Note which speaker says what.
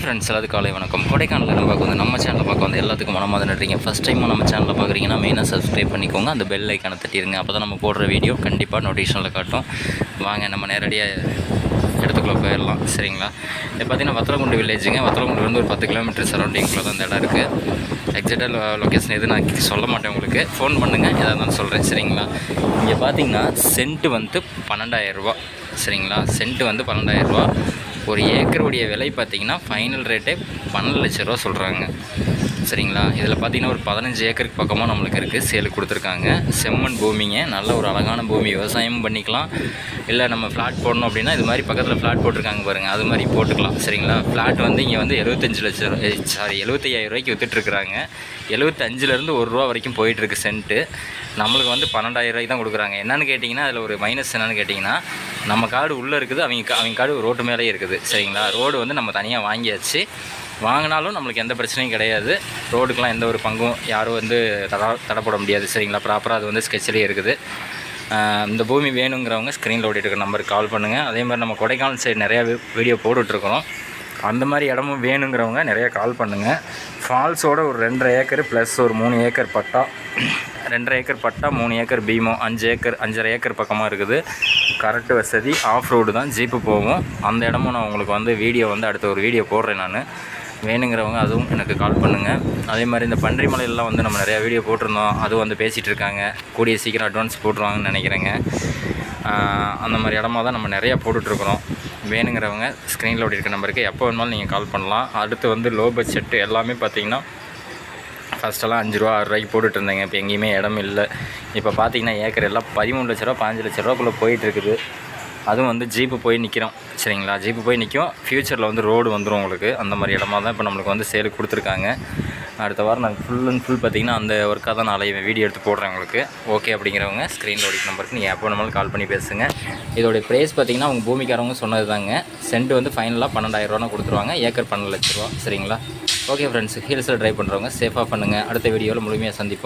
Speaker 1: Hi friends எல்லாத்துக்கும் காலை வணக்கம். கொடைக்கானலில் நம்ம பார்க்க வந்து நம்ம சேனலில் பார்க்க வந்து எல்லாத்துக்கும் மனமாக நடுறீங்க ஃபஸ்ட் டைம் நம்ம சேனலில் பார்க்குறீங்கன்னா மெயினாக சப்ஸ்கிரைப் பண்ணிக்கோங்க. அந்த பெல் ஐக்கானை தட்டிடுங்க அப்போ தான் நம்ம போடுற வீடியோ கண்டிப்பாக நோட்டிஃபிகேஷனில் காட்டும். வாங்க நம்ம நேரடியாக இடத்துக்குள்ளே போயிடலாம். சரிங்களா? இப்போ பார்த்தீங்கன்னா வத்தலகுண்டு வில்லேஜுங்க வத்தலகுண்டு வந்து ஒரு பத்து கிலோமீட்டர் சரௌண்டிங்குள்ளே தான் அந்த இடம் இருக்குது எக்ஸாக்டாக லொக்கேஷன் எது நான் சொல்ல மாட்டேன் உங்களுக்கு. ஃபோன் பண்ணுங்கள் எதாக இருந்தாலும் சொல்கிறேன் சரிங்களா? இங்கே பார்த்தீங்கன்னா சென்ட்டு வந்து பன்னெண்டாயிரரூபா சரிங்களா? சென்ட்டு வந்து பன்னெண்டாயிரரூபா ஒரு ஏக்கருடைய விலை பார்த்திங்கன்னா ஃபைனல் ரேட்டே பன்னெண்டு லட்ச ரூபா சொல்கிறாங்க சரிங்களா? இதில் பார்த்தீங்கன்னா ஒரு பதினஞ்சு ஏக்கருக்கு பக்கமாக நம்மளுக்கு இருக்குது சேலுக்கு கொடுத்துருக்காங்க. செம்மண் பூமிங்க. நல்ல ஒரு அழகான பூமி. விவசாயமும் பண்ணிக்கலாம். இல்லை நம்ம ஃப்ளாட் போடணும் அப்படின்னா இது மாதிரி பக்கத்தில் ஃப்ளாட் போட்டிருக்காங்க பாருங்கள் அது மாதிரி போட்டுக்கலாம். சரிங்களா? ஃப்ளாட் வந்து இங்கே வந்து எழுபத்தஞ்சு லட்சம் சாரி எழுபத்தையாயிரம் ரூபாய்க்கு விற்றுட்ருக்குறாங்க எழுபத்தஞ்சிலேருந்து ஒரு ரூபா வரைக்கும் போயிட்டுருக்கு சென்ட்டு. நம்மளுக்கு வந்து பன்னெண்டாயிரம் ரூபாய்க்கு தான் கொடுக்குறாங்க. என்னென்னு கேட்டிங்கன்னா அதில் ஒரு மைனஸ் என்னென்னு கேட்டிங்கன்னா நம்ம காடு உள்ளே இருக்குது. அவங்க அவங்க காடு ரோட்டு மேலேயே இருக்குது. சரிங்களா? ரோடு வந்து நம்ம தனியாக வாங்கியாச்சு. வாங்கினாலும் நம்மளுக்கு எந்த பிரச்சனையும் கிடையாது. ரோடுக்கெலாம் எந்த ஒரு பங்கும் யாரும் வந்து தடா தடப்பட முடியாது. சரிங்களா? ப்ராப்பராக அது வந்து ஸ்கெட்சிலே இருக்குது. இந்த பூமி வேணுங்கிறவங்க ஸ்க்ரீனில் ஓடிட்டு இருக்கிற நம்பருக்கு கால் பண்ணுங்கள் அதே மாதிரி நம்ம கொடைக்கானல் சைடு நிறையா வீடியோ போட்டுட்ருக்குறோம். அந்த மாதிரி இடமும் வேணுங்கிறவங்க நிறைய கால் பண்ணுங்கள் ஃபால்ஸோட ஒரு ரெண்டரை ஏக்கர் ப்ளஸ் ஒரு மூணு ஏக்கர் பட்டா. ரெண்டரை ஏக்கர் பட்டா மூணு ஏக்கர் பீமோ அஞ்சு ஏக்கர் அஞ்சரை ஏக்கர் பக்கமாக இருக்குது. கரெக்ட் வசதி ஆஃப் ரோடு தான் ஜீப்பு போகும். அந்த இடமும் நான் உங்களுக்கு வந்து வீடியோ வந்து அடுத்த ஒரு வீடியோ போடுறேன் நான். வேணுங்கிறவங்க அதுவும் எனக்கு கால் பண்ணுங்கள் அதே மாதிரி இந்த பன்றி மலையிலலாம் வந்து நம்ம நிறையா வீடியோ போட்டிருந்தோம். அதுவும் வந்து பேசிகிட்டு இருக்காங்க கூடிய சீக்கிரம் அட்வான்ஸ் போட்டுருவாங்கன்னு நினைக்கிறேங்க. அந்த மாதிரி இடமா தான் நம்ம நிறையா போட்டுட்ருக்குறோம் வேணுங்கிறவங்க ஸ்க்ரீனில் ஓடி இருக்க நம்பருக்கு எப்போ வேணுமாலும் நீங்கள் கால் பண்ணலாம். அடுத்து வந்து லோ பட்ஜெட்டு எல்லாமே பார்த்தீங்கன்னா ஃபஸ்ட்டெல்லாம் அஞ்சு ரூபா ஆறு ரூபாய்க்கு போட்டுட்டு இப்போ எங்கேயுமே இடம் இல்லை. இப்போ பார்த்தீங்கன்னா ஏக்கர் எல்லாம் பதிமூணு லட்ச ரூபா பாஞ்சு லட்ச ரூபாக்குள்ளே போயிட்டுருக்குது. அதுவும் வந்து ஜீப்பு போய் நிற்கிறோம் சரிங்களா? ஜீப்பு போய் நிற்கும் ஃப்யூச்சரில் வந்து ரோடு வந்துடும் உங்களுக்கு. அந்த மாதிரி இடமா தான் இப்போ நம்மளுக்கு வந்து சேலுக்கு கொடுத்துருக்காங்க. அடுத்த வாரம் நான் ஃபுல் அண்ட் ஃபுல் பார்த்தீங்கன்னா அந்த ஒர்க்காக தான் நாளை வீடியோ எடுத்து போடுறேன் உங்களுக்கு. ஓகே அப்படிங்கிறவங்க ஸ்க்ரீனில் ஓடிக்க நம்பருக்கு நீங்கள் எப்போ வேணாலும் கால் பண்ணி பேசுங்க. இதோடைய ப்ரைஸ் பார்த்தீங்கன்னா உங்கள் பூமிக்காரவங்க சொன்னது தாங்க சென்ட் வந்து ஃபைனலாக பன்னெண்டாயிரரூவா கொடுத்துருவாங்க. ஏக்கர் பன்னெண்டு லட்ச ரூபா. சரிங்களா? ஓகே ஃப்ரெண்ட்ஸ் ஹில்ஸில் ட்ரைவ் பண்ணுறவங்க சேஃபாக பண்ணுங்கள் அடுத்த வீடியோவில் முழுமையாக சந்திப்போம்.